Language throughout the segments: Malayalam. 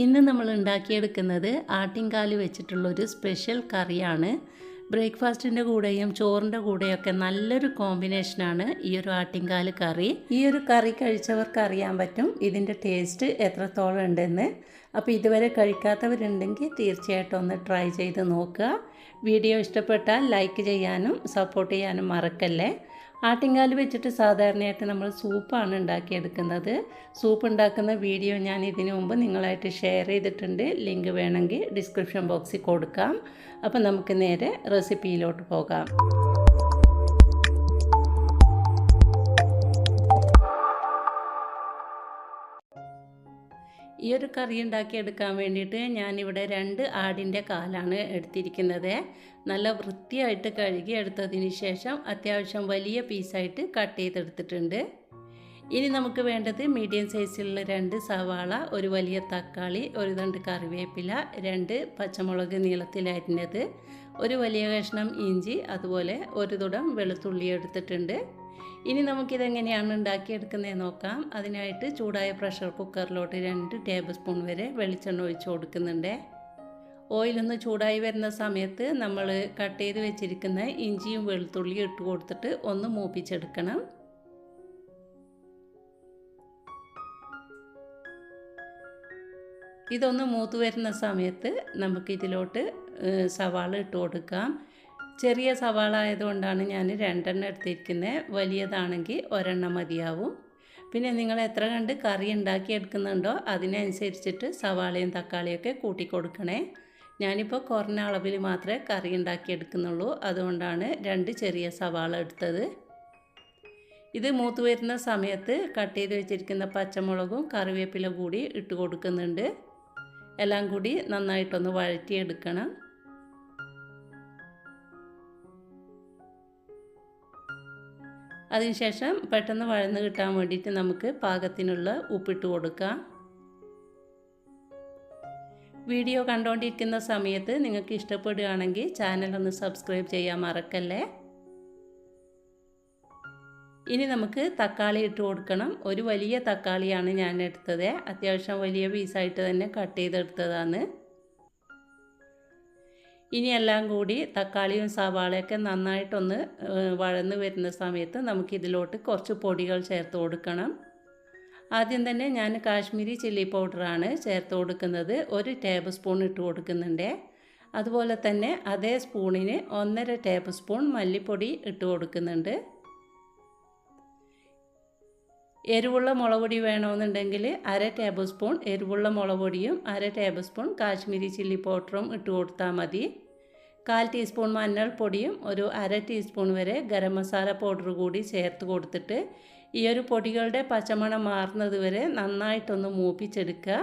ഇന്ന് നമ്മൾ ഉണ്ടാക്കിയെടുക്കുന്നത് ആട്ടിൻകാൽ വെച്ചിട്ടുള്ളൊരു സ്പെഷ്യൽ കറിയാണ്. ബ്രേക്ക്ഫാസ്റ്റിന്റെ കൂടെയും ചോറിന്റെ കൂടെയൊക്കെ നല്ലൊരു കോമ്പിനേഷനാണ് ഈ ഒരു ആട്ടിൻകാൽ കറി. ഈ ഒരു കറി കഴിച്ചവർക്ക് അറിയാൻ പറ്റും ഇതിന്റെ ടേസ്റ്റ് എത്രത്തോളം ഉണ്ടെന്ന്. അപ്പോൾ ഇതുവരെ കഴിക്കാത്തവരുണ്ടെങ്കിൽ തീർച്ചയായിട്ടും ഒന്ന് ട്രൈ ചെയ്ത് നോക്കുക. വീഡിയോ ഇഷ്ടപ്പെട്ടാൽ ലൈക്ക് ചെയ്യാനും സപ്പോർട്ട് ചെയ്യാനും മറക്കല്ലേ? ആട്ടിൻകാൽ വെച്ചിട്ട് സാധാരണയായിട്ട് നമ്മൾ സൂപ്പാണ് ഉണ്ടാക്കിയെടുക്കുന്നത്. സൂപ്പ് ഉണ്ടാക്കുന്ന വീഡിയോ ഞാൻ ഇതിനു മുമ്പ് നിങ്ങളായിട്ട് ഷെയർ ചെയ്തിട്ടുണ്ട്. ലിങ്ക് വേണമെങ്കിൽ ഡിസ്ക്രിപ്ഷൻ ബോക്സിൽ കൊടുക്കാം. അപ്പം നമുക്ക് നേരെ റെസിപ്പിയിലോട്ട് പോകാം. ഈ ഒരു കറി ഉണ്ടാക്കിയെടുക്കാൻ വേണ്ടിയിട്ട് ഞാനിവിടെ രണ്ട് ആടിന്റെ കാലാണ് എടുത്തിരിക്കുന്നത്. നല്ല വൃത്തിയായിട്ട് കഴുകി എടുത്തതിന് ശേഷം അത്യാവശ്യം വലിയ പീസായിട്ട് കട്ട് ചെയ്തെടുത്തിട്ടുണ്ട്. ഇനി നമുക്ക് വേണ്ടത് മീഡിയം സൈസിലുള്ള രണ്ട് സവാള ഒരു വലിയ തക്കാളി ഒരു രണ്ട് കറിവേപ്പില രണ്ട് പച്ചമുളക് നീളത്തിലരിഞ്ഞത് ഒരു വലിയ കഷ്ണം ഇഞ്ചി അതുപോലെ ഒരു തുടം വെളുത്തുള്ളി എടുത്തിട്ടുണ്ട്. ഇനി നമുക്കിതെങ്ങനെയാണ് ഉണ്ടാക്കിയെടുക്കുന്നത് നോക്കാം. അതിനായിട്ട് ചൂടായ പ്രഷർ കുക്കറിലോട്ട് രണ്ട് ടേബിൾ സ്പൂൺ വരെ വെളിച്ചെണ്ണ ഒഴിച്ച് കൊടുക്കുന്നുണ്ട്. ഓയിലൊന്ന് ചൂടായി വരുന്ന സമയത്ത് നമ്മൾ കട്ട് ചെയ്ത് വെച്ചിരിക്കുന്ന ഇഞ്ചിയും വെളുത്തുള്ളിയും ഇട്ട് കൊടുത്തിട്ട് ഒന്ന് മൂപ്പിച്ചെടുക്കണം. ഇതൊന്ന് മൂത്ത് വരുന്ന സമയത്ത് നമുക്ക് ഇതിലോട്ട് സവാള ഇട്ട് കൊടുക്കാം. ചെറിയ സവാള ആയതുകൊണ്ടാണ് ഞാൻ രണ്ടെണ്ണം എടുത്തിരിക്കുന്നത് വലിയതാണെങ്കിൽ ഒരെണ്ണം മതിയാവും. പിന്നെ നിങ്ങൾ എത്ര കണ്ട് കറി ഉണ്ടാക്കി എടുക്കുന്നുണ്ടോ അതിനനുസരിച്ചിട്ട് സവാളയും തക്കാളിയൊക്കെ കൂട്ടി കൊടുക്കണേ. ഞാനിപ്പോൾ കുറഞ്ഞ അളവിൽ മാത്രമേ കറി ഉണ്ടാക്കി എടുക്കുന്നുള്ളൂ അതുകൊണ്ടാണ് രണ്ട് ചെറിയ സവാള എടുത്തത്. ഇത് മൂത്ത് വരുന്ന സമയത്ത് കട്ട് ചെയ്ത് വെച്ചിരിക്കുന്ന പച്ചമുളകും കറിവേപ്പില കൂടി ഇട്ട് കൊടുക്കുന്നുണ്ട്. എല്ലാം കൂടി നന്നായിട്ടൊന്ന് വഴറ്റിയെടുക്കണം. അതിനുശേഷം പെട്ടെന്ന് വഴന്ന് കിട്ടാൻ വേണ്ടിയിട്ട് നമുക്ക് പാകത്തിനുള്ള ഉപ്പിട്ട് കൊടുക്കാം. വീഡിയോ കണ്ടുകൊണ്ടിരിക്കുന്ന സമയത്ത് നിങ്ങൾക്ക് ഇഷ്ടപ്പെടുകയാണെങ്കിൽ ചാനൽ ഒന്ന് സബ്സ്ക്രൈബ് ചെയ്യാൻ മറക്കല്ലേ? ഇനി നമുക്ക് തക്കാളി ഇട്ട് കൊടുക്കണം. ഒരു വലിയ തക്കാളിയാണ് ഞാൻ എടുത്തത്. അത്യാവശ്യം വലിയ പീസായിട്ട് തന്നെ കട്ട് ചെയ്തെടുത്തതാണ്. ഇനി എല്ലാം കൂടി തക്കാളിയും സവാളയൊക്കെ നന്നായിട്ടൊന്ന് വഴന്ന് വരുന്ന സമയത്ത് നമുക്കിതിലോട്ട് കുറച്ച് പൊടികൾ ചേർത്ത് കൊടുക്കണം. ആദ്യം തന്നെ ഞാൻ കാശ്മീരി ചില്ലി പൗഡറാണ് ചേർത്ത് കൊടുക്കുന്നത്. ഒരു ടേബിൾ സ്പൂൺ ഇട്ട് കൊടുക്കുന്നുണ്ട്. അതുപോലെ തന്നെ അതേ സ്പൂണിന് ഒന്നര ടേബിൾ സ്പൂൺ മല്ലിപ്പൊടി ഇട്ട് കൊടുക്കുന്നുണ്ട്. എരിവുള്ള മുളക് പൊടി വേണമെന്നുണ്ടെങ്കിൽ അര ടേബിൾ സ്പൂൺ എരിവുള്ള മുളക് പൊടിയും അര ടേബിൾ സ്പൂൺ കാശ്മീരി ചില്ലി പൗഡറും ഇട്ട് കൊടുത്താൽ മതി. കാൽ ടീസ്പൂൺ മഞ്ഞൾപ്പൊടിയും ഒരു അര ടീസ്പൂൺ വരെ ഗരം മസാല പൗഡർ കൂടി ചേർത്ത് കൊടുത്തിട്ട് ഈ ഒരു പൊടികളുടെ പച്ചമണം മാറുന്നത് വരെ നന്നായിട്ടൊന്ന് മൂപ്പിച്ചെടുക്കുക.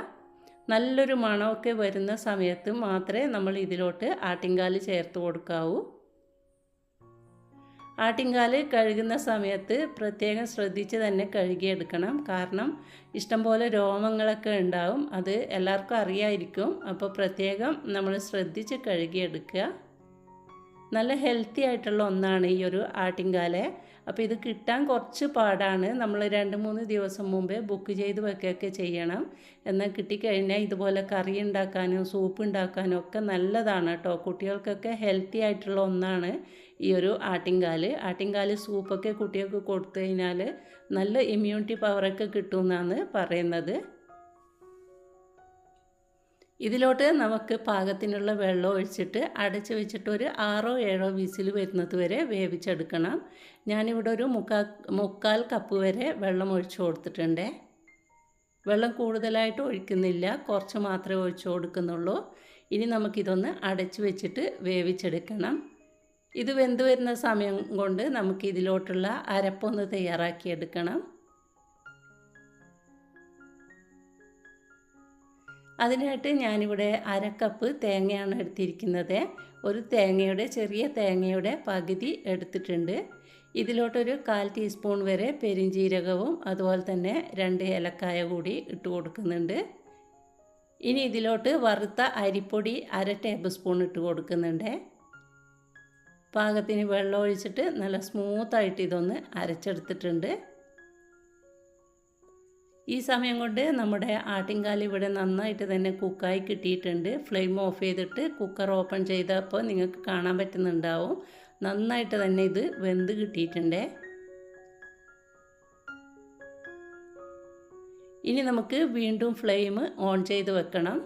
നല്ലൊരു മണമൊക്കെ വരുന്ന സമയത്ത് മാത്രമേ നമ്മൾ ഇതിലോട്ട് ആട്ടിൻകാൽ ചേർത്ത് കൊടുക്കാവൂ. ആട്ടിൻകാൽ കഴുകുന്ന സമയത്ത് പ്രത്യേകം ശ്രദ്ധിച്ച് തന്നെ കഴുകിയെടുക്കണം. കാരണം ഇഷ്ടംപോലെ രോമങ്ങളൊക്കെ ഉണ്ടാവും. അത് എല്ലാവർക്കും അറിയായിരിക്കും. അപ്പോൾ പ്രത്യേകം നമ്മൾ ശ്രദ്ധിച്ച് കഴുകിയെടുക്കുക. നല്ല ഹെൽത്തി ആയിട്ടുള്ള ഒന്നാണ് ഈ ഒരു ആട്ടിൻകാൽ. അപ്പോൾ ഇത് കിട്ടാൻ കുറച്ച് പാടാണ്. നമ്മൾ രണ്ട് മൂന്ന് ദിവസം മുമ്പേ ബുക്ക് ചെയ്ത് വെക്കുകയൊക്കെ ചെയ്യണം. എന്നാൽ കിട്ടിക്കഴിഞ്ഞാൽ ഇതുപോലെ കറി ഉണ്ടാക്കാനും സൂപ്പ് ഉണ്ടാക്കാനും ഒക്കെ നല്ലതാണ് കേട്ടോ. കുട്ടികൾക്കൊക്കെ ഹെൽത്തി ആയിട്ടുള്ള ഒന്നാണ് ഈ ഒരു ആട്ടിൻകാൽ. ആട്ടിൻകാൽ സൂപ്പൊക്കെ കുട്ടികൾക്ക് കൊടുത്തു കഴിഞ്ഞാൽ നല്ല ഇമ്മ്യൂണിറ്റി പവറൊക്കെ കിട്ടുമെന്നാണ് പറയുന്നത്. ഇതിലോട്ട് നമുക്ക് പാകത്തിനുള്ള വെള്ളം ഒഴിച്ചിട്ട് അടച്ച് വെച്ചിട്ട് ഒരു ആറോ ഏഴോ വിസിൽ വരുന്നത് വരെ വേവിച്ചെടുക്കണം. ഞാനിവിടെ ഒരു മുക്കാൽ മുക്കാൽ കപ്പ് വരെ വെള്ളം ഒഴിച്ചു കൊടുത്തിട്ടുണ്ട്. വെള്ളം കൂടുതലായിട്ട് ഒഴിക്കുന്നില്ല കുറച്ച് മാത്രമേ ഒഴിച്ചു കൊടുക്കുന്നുള്ളൂ. ഇനി നമുക്കിതൊന്ന് അടച്ച് വെച്ചിട്ട് വേവിച്ചെടുക്കണം. ഇത് വെന്ത് വരുന്ന സമയം കൊണ്ട് നമുക്ക് ഇതിലോട്ടുള്ള അരപ്പൊന്ന് തയ്യാറാക്കിയെടുക്കണം. അതിനായിട്ട് ഞാനിവിടെ അര കപ്പ് തേങ്ങയാണ് എടുത്തിരിക്കുന്നത്. ഒരു തേങ്ങയുടെ ചെറിയ തേങ്ങയുടെ പകുതി എടുത്തിട്ടുണ്ട്. ഇതിലോട്ടൊരു കാൽ ടീസ്പൂൺ വരെ പെരിഞ്ജീരകവും അതുപോലെ തന്നെ രണ്ട് ഏലക്കായ കൂടി ഇട്ട് കൊടുക്കുന്നുണ്ട്. ഇനി ഇതിലോട്ട് വറുത്ത അരിപ്പൊടി അര ടേബിൾ സ്പൂൺ ഇട്ട് കൊടുക്കുന്നുണ്ട്. പാകത്തിന് വെള്ളം ഒഴിച്ചിട്ട് നല്ല സ്മൂത്തായിട്ട് ഇതൊന്ന് അരച്ചെടുത്തിട്ടുണ്ട്. ഈ സമയം കൊണ്ട് നമ്മുടെ ആട്ടിൻകാലി ഇവിടെ നന്നായിട്ട് തന്നെ കുക്കായി കിട്ടിയിട്ടുണ്ട്. ഫ്ലെയിം ഓഫ് ചെയ്തിട്ട് കുക്കർ ഓപ്പൺ ചെയ്തപ്പോൾ നിങ്ങൾക്ക് കാണാൻ പറ്റുന്നുണ്ടാവും. നന്നായിട്ട് തന്നെ ഇത് വെന്ത് കിട്ടിയിട്ടുണ്ട്. ഇനി നമുക്ക് വീണ്ടും ഫ്ലെയിം ഓൺ ചെയ്ത് വെക്കണം.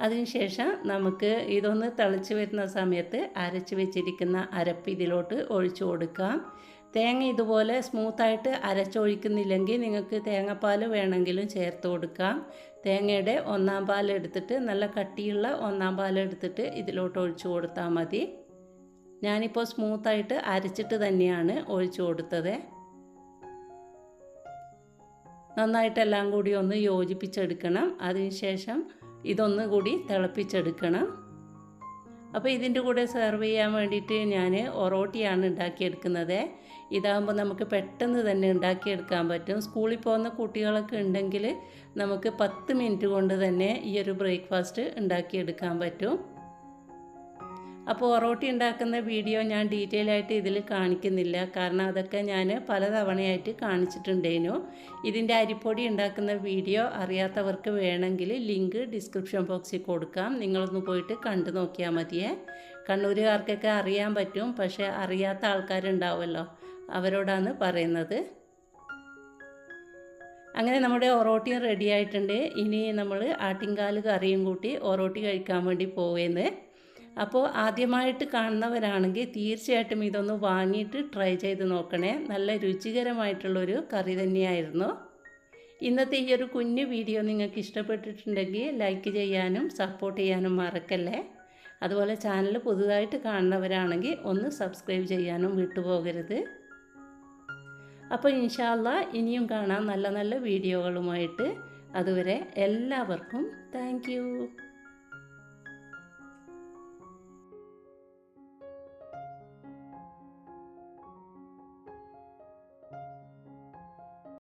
അതിനുശേഷം നമുക്ക് ഇതൊന്ന് തിളച്ച് വരുന്ന സമയത്ത് അരച്ച് വെച്ചിരിക്കുന്ന അരപ്പ് ഇതിലോട്ട് ഒഴിച്ചു കൊടുക്കാം. തേങ്ങ ഇതുപോലെ സ്മൂത്തായിട്ട് അരച്ചൊഴിക്കുന്നില്ലെങ്കിൽ നിങ്ങൾക്ക് തേങ്ങാപ്പാൽ വേണമെങ്കിലും ചേർത്ത് കൊടുക്കാം. തേങ്ങയുടെ ഒന്നാം പാൽ എടുത്തിട്ട് നല്ല കട്ടിയുള്ള ഒന്നാം പാൽ എടുത്തിട്ട് ഇതിലോട്ട് ഒഴിച്ചു കൊടുത്താൽ മതി. ഞാനിപ്പോൾ സ്മൂത്തായിട്ട് അരച്ചിട്ട് തന്നെയാണ് ഒഴിച്ചു കൊടുത്തത്. നന്നായിട്ടെല്ലാം കൂടി ഒന്ന് യോജിപ്പിച്ചെടുക്കണം. അതിനുശേഷം ഇതൊന്ന് കൂടി തിളപ്പിച്ചെടുക്കണം. അപ്പോൾ ഇതിന്റെ കൂടെ സെർവ് ചെയ്യാൻ വേണ്ടിയിട്ട് ഞാൻ ഒറോട്ടിയാണ് ഉണ്ടാക്കിയെടുക്കുന്നത്. ഇതാകുമ്പോൾ നമുക്ക് പെട്ടെന്ന് തന്നെ ഉണ്ടാക്കിയെടുക്കാൻ പറ്റും. സ്കൂളിൽ പോകുന്ന കുട്ടികളൊക്കെ ഉണ്ടെങ്കിൽ നമുക്ക് പത്ത് മിനിറ്റ് കൊണ്ട് തന്നെ ഈ ഒരു ബ്രേക്ക്ഫാസ്റ്റ് ഉണ്ടാക്കിയെടുക്കാൻ പറ്റും. അപ്പോൾ ഒറോട്ടി ഉണ്ടാക്കുന്ന വീഡിയോ ഞാൻ ഡീറ്റെയിൽ ആയിട്ട് ഇതിൽ കാണിക്കുന്നില്ല. കാരണം അതൊക്കെ ഞാൻ പലതവണയായിട്ട് കാണിച്ചിട്ടുണ്ടേനു. ഇതിന്റെ അരിപ്പൊടി ഉണ്ടാക്കുന്ന വീഡിയോ അറിയാത്തവർക്ക് വേണമെങ്കിൽ ലിങ്ക് ഡിസ്ക്രിപ്ഷൻ ബോക്സിൽ കൊടുക്കാം. നിങ്ങളൊന്ന് പോയിട്ട് കണ്ടു നോക്കിയാൽ മതിയേ. കണ്ണൂരുകാർക്കൊക്കെ അറിയാൻ പറ്റും. പക്ഷേ അറിയാത്ത ആൾക്കാരുണ്ടാവുമല്ലോ അവരോടാണ് പറയുന്നത്. അങ്ങനെ നമ്മുടെ ഒറോട്ടിയും റെഡി ആയിട്ടുണ്ട്. ഇനി നമ്മൾ ആട്ടിൻകാൽ കറിയും കൂട്ടി ഒറോട്ടി കഴിക്കാൻ വേണ്ടി പോവേന്ന്. അപ്പോൾ ആദ്യമായിട്ട് കാണുന്നവരാണെങ്കിൽ തീർച്ചയായിട്ടും ഇതൊന്ന് വാങ്ങിയിട്ട് ട്രൈ ചെയ്ത് നോക്കണേ. നല്ല രുചികരമായിട്ടുള്ളൊരു കറി തന്നെയായിരുന്നു. ഇന്നത്തെ ഈ ഒരു കുഞ്ഞു വീഡിയോ നിങ്ങൾക്ക് ഇഷ്ടപ്പെട്ടിട്ടുണ്ടെങ്കിൽ ലൈക്ക് ചെയ്യാനും സപ്പോർട്ട് ചെയ്യാനും മറക്കല്ലേ. അതുപോലെ ചാനൽ പുതുതായിട്ട് കാണുന്നവരാണെങ്കിൽ ഒന്ന് സബ്സ്ക്രൈബ് ചെയ്യാനും വിട്ടുപോകരുത്. അപ്പോൾ ഇൻഷാല്ല ഇനിയും കാണാം നല്ല നല്ല വീഡിയോകളുമായിട്ട്. അതുവരെ എല്ലാവർക്കും താങ്ക്